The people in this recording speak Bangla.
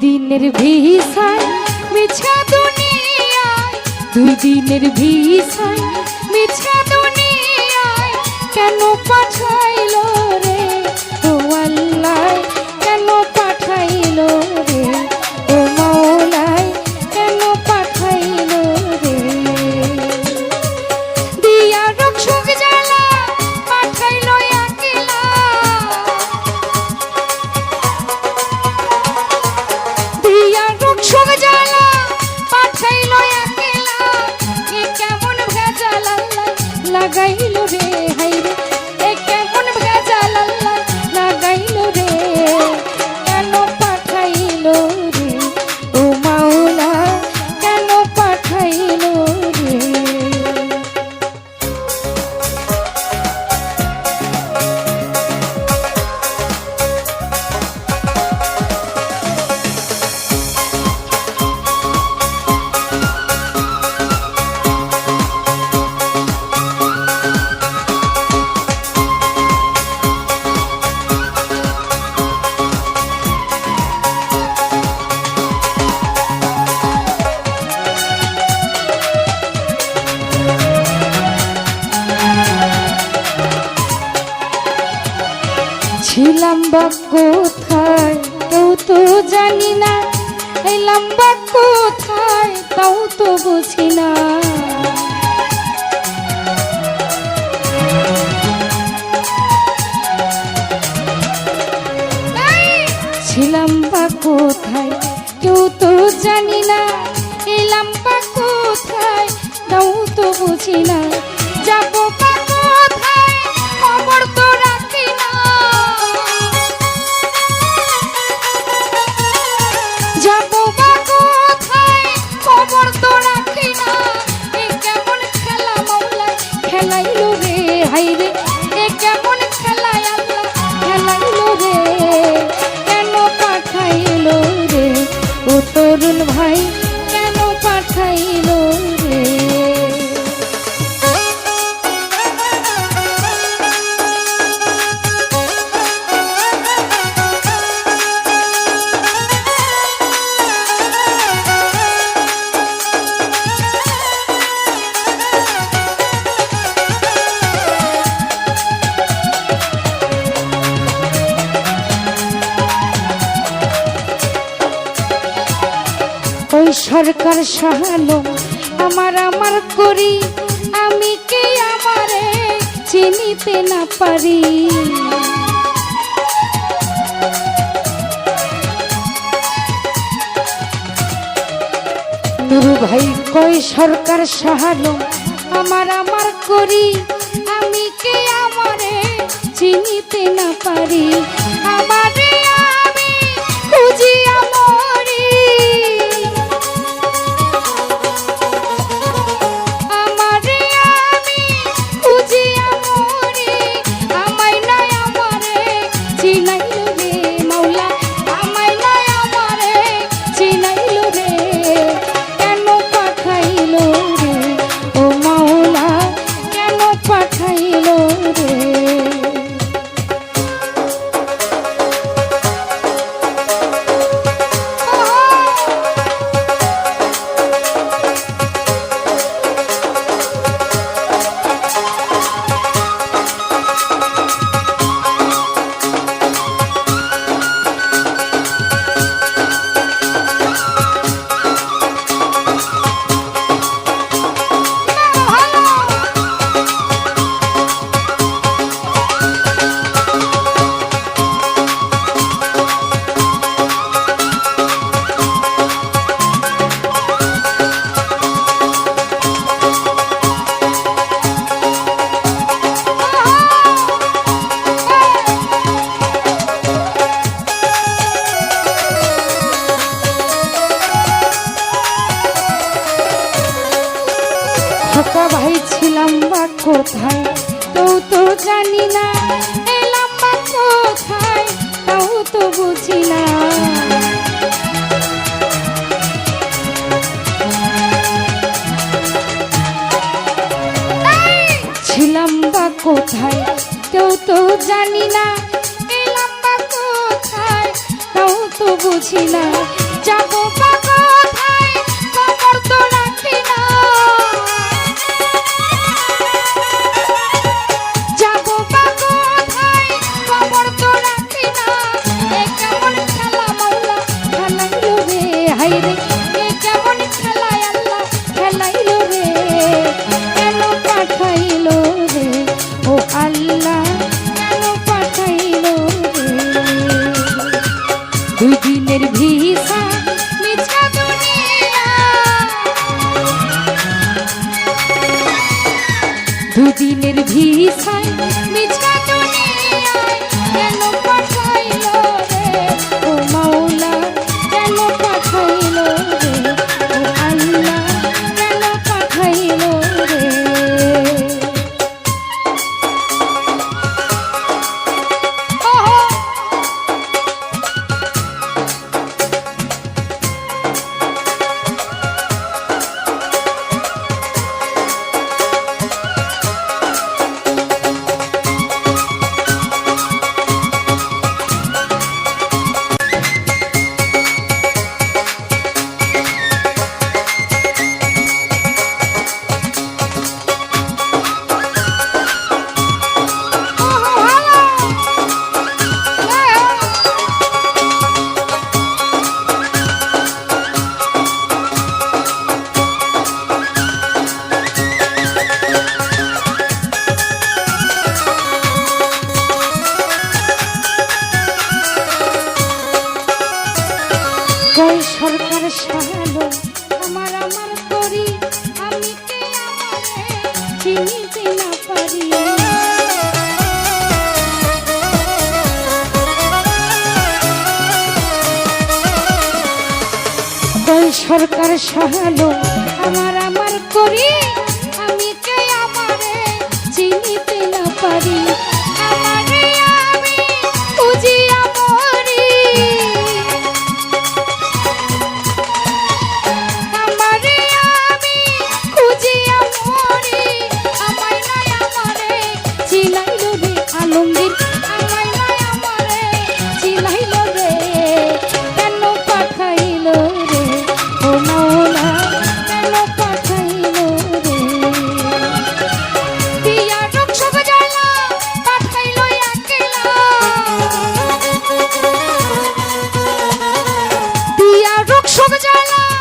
দিনের ভিসায় মিছা দুনিয়ায় দুই ভিসায় মিছা দুনিয়ায় কেন পাঠাইল রে ও আল্লাহ? ছিলাম বা কোথায়? কেউ তো জানি না। এলাম বা কোথায়? তাও তো বুঝি না। ছিলাম বা কোথায়? কেউ তো জানি না। এলাম বা কোথায়? তাও তো বুঝি না। যাব খেলাইলো রে হাই রে। এ কেমন খেলায় আল্লাহ খেলাইলো রে। কেন তরুণ সরকার সাহালো, আমার আমার করি। আমি কে আমারে চিনিতে না পারি? নুরু ভাই কই সরকার সাহালো, আমার আমার করি। আমি কে আমারে চিনিতে না পারি? আমারে কোথায়? তো তো জানি না। এলাম বা কোথায়? তাও তো বুঝি না। ছিলাম বা কোথায়? কেউ তো জানি না। এলাম বা কোথায়? তাও তো বুঝি না। দুদিনের ভিছায় মিছানো নিয়া সরকার সহালো আমার আমার করি। 出个家啦。